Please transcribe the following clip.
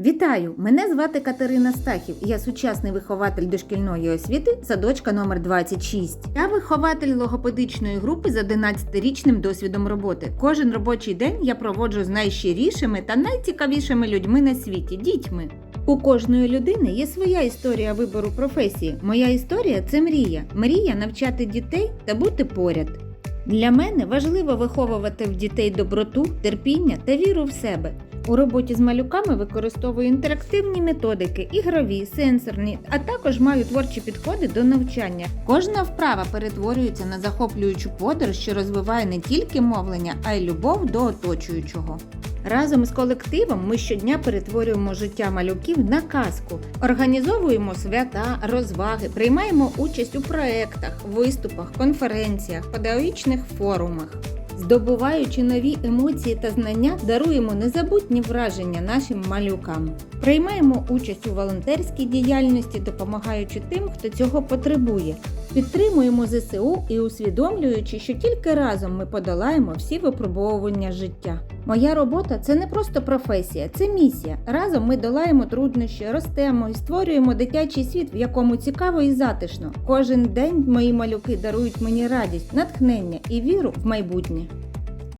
Вітаю! Мене звати Катерина Стахів. Я сучасний вихователь дошкільної освіти, садочка номер 26. Я вихователь логопедичної групи з 11-річним досвідом роботи. Кожен робочий день я проводжу з найщирішими та найцікавішими людьми на світі дітьми. У кожної людини є своя історія вибору професії. Моя історія це мрія. Мрія навчати дітей та бути поряд. Для мене важливо виховувати в дітей доброту, терпіння та віру в себе. У роботі з малюками використовую інтерактивні методики, ігрові, сенсорні, а також маю творчі підходи до навчання. Кожна вправа перетворюється на захоплюючу подорож, що розвиває не тільки мовлення, а й любов до оточуючого. Разом з колективом ми щодня перетворюємо життя малюків на казку, організовуємо свята, розваги, приймаємо участь у проєктах, виступах, конференціях, педагогічних форумах. Здобуваючи нові емоції та знання, даруємо незабутні враження нашим малюкам. Приймаємо участь у волонтерській діяльності, допомагаючи тим, хто цього потребує. Підтримуємо ЗСУ і усвідомлюючи, що тільки разом ми подолаємо всі випробовування життя. Моя робота це не просто професія, це місія. Разом ми долаємо труднощі, ростемо і створюємо дитячий світ, в якому цікаво і затишно. Кожен день мої малюки дарують мені радість, натхнення і віру в майбутнє.